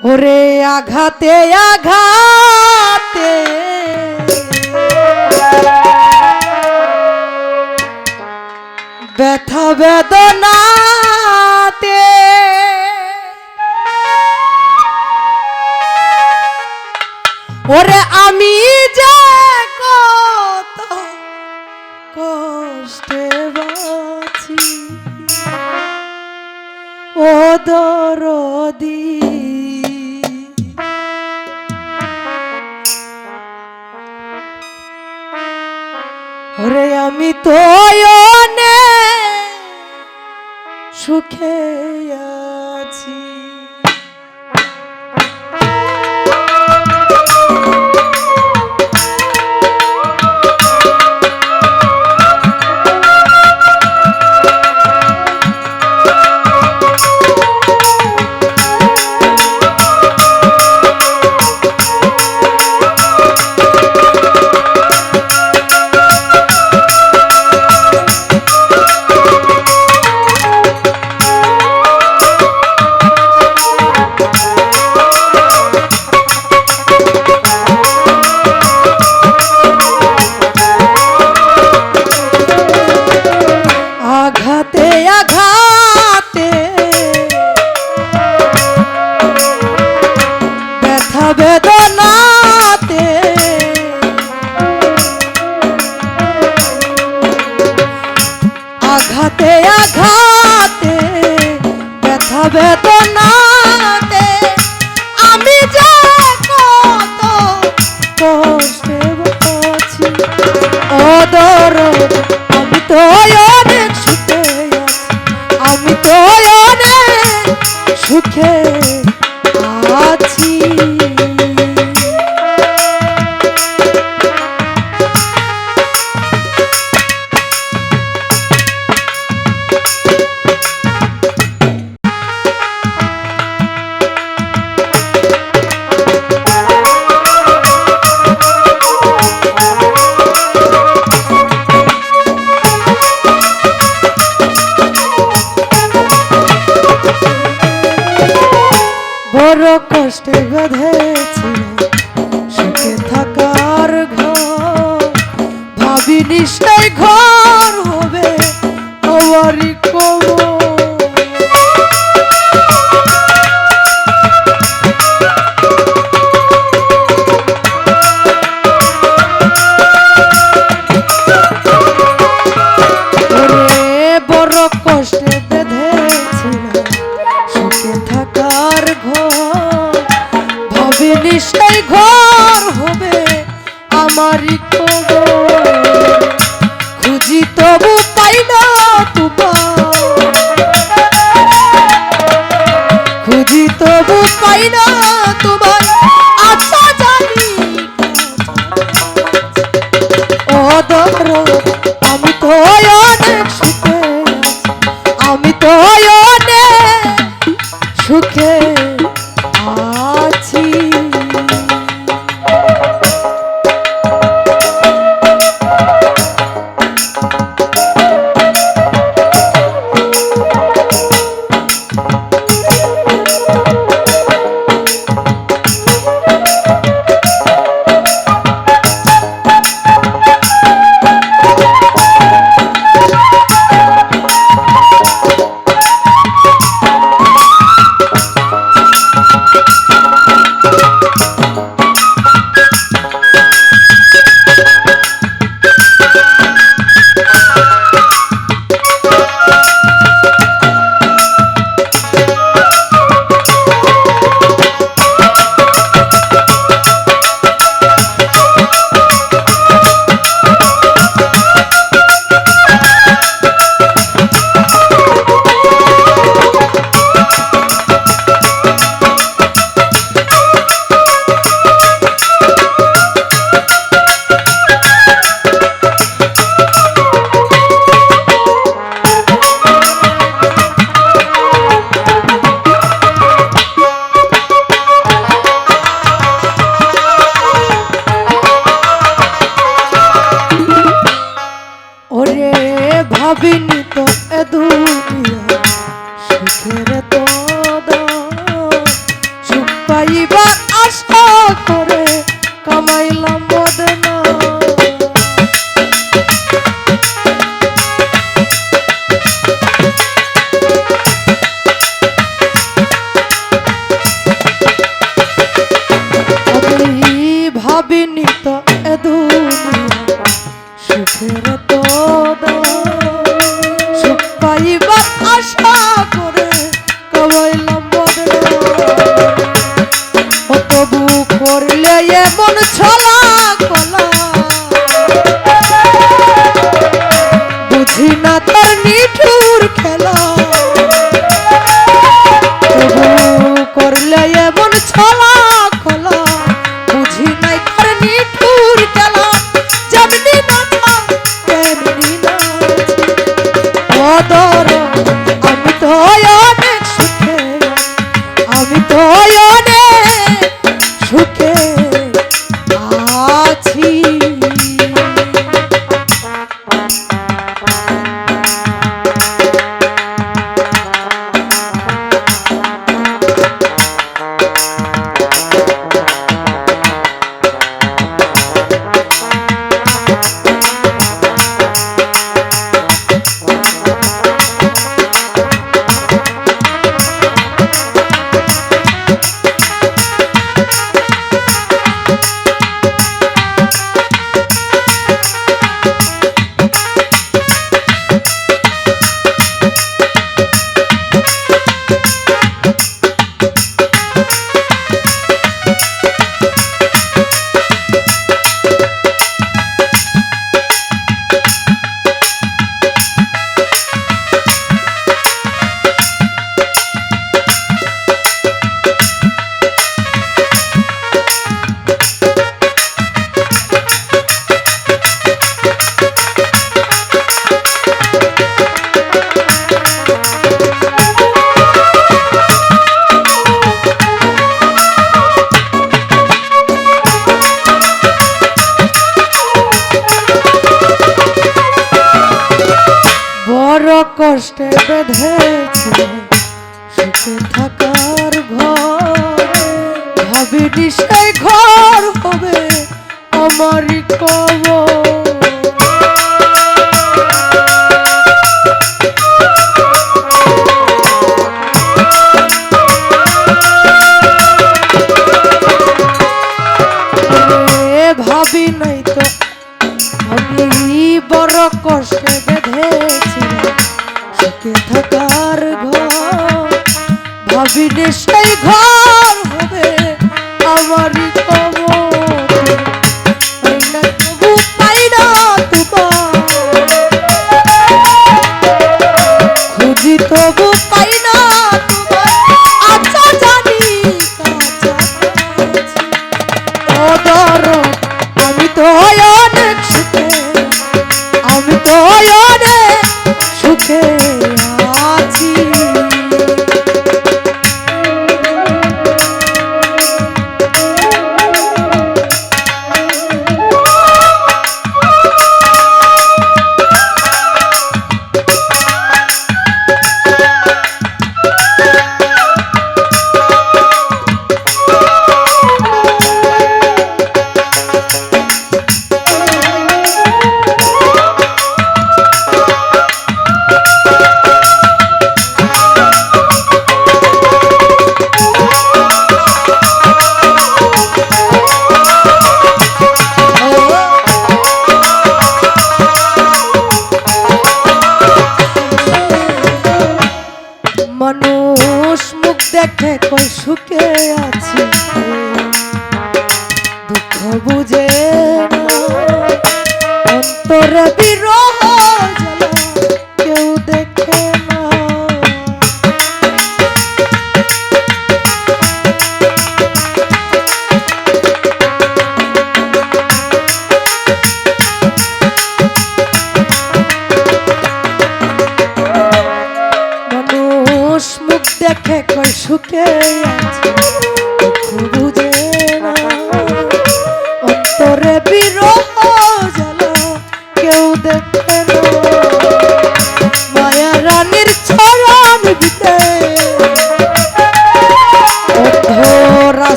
ওরে আঘাতে আঘাতে। ব্যথা বেদনাতে। ওরে আমি ও দরদী। আমি তো সুখে বদর Krishna Pero এমন ছলা কলা কষ্টে বেঁধেছে সুখে থাকার ঘর। ভাবি নিশ্চয় ঘর হবে আমারই কবর। মানুষ মুখ দেখে কই সুখে আছি? দুঃখ বুঝে অন্তর দিন